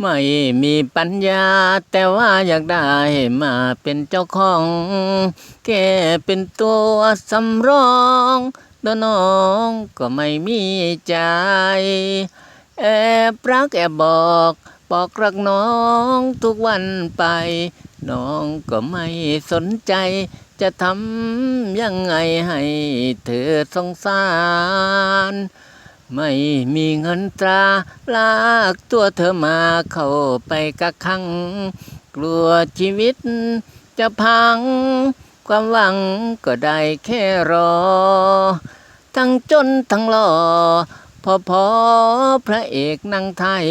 ไม่มีปัญญา แต่ว่าอยากได้มาเป็นเจ้าของแกเป็นตัวสำรองแล้วน้องก็ไม่มีใจ แอบรักแอบบอกบอกรักน้องทุกวันไป น้องก็ไม่สนใจ จะทำยังไงให้เธอสงสาร ไม่มีเงินตราลากตัวเธอมาเข้าไปกักขัง กลัวชีวิตจะพัง ความหวังก็ได้แค่รอ ทั้งจนทั้งหล่อพอพอพระเอกนางไทย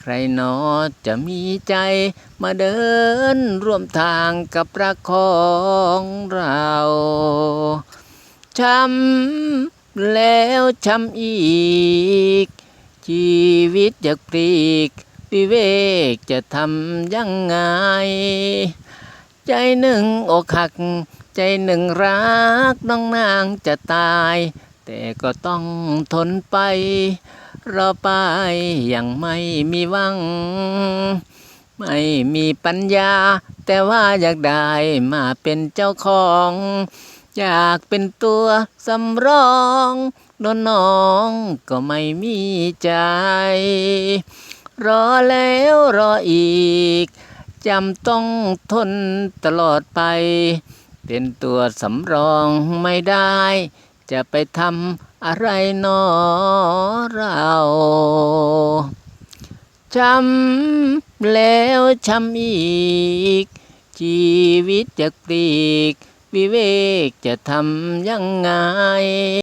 ใครหนอจะมีใจมาเดินร่วมทางกับรักของเราช้ำ แล้วช้ำอีก ชีวิตอยากปลีกวิเวกจะทำยังไง ใจหนึ่งอกหัก ใจหนึ่งรักน้องนางจะตาย แต่ก็ต้องทนไป รอไปยังไม่มีวัง ไม่มีปัญญา แต่ว่าอยากได้มาเป็นเจ้าของ อยากเป็นตัวสำรองโดนน้องก็ไม่มีใจ รอแล้วรออีก จำต้องทนตลอดไป เป็นตัวสำรองไม่ได้ จะไปทำอะไรนอเราช้ำแล้วช้ำอีก ชีวิตจะปลีก วิเวกจะทำยังไง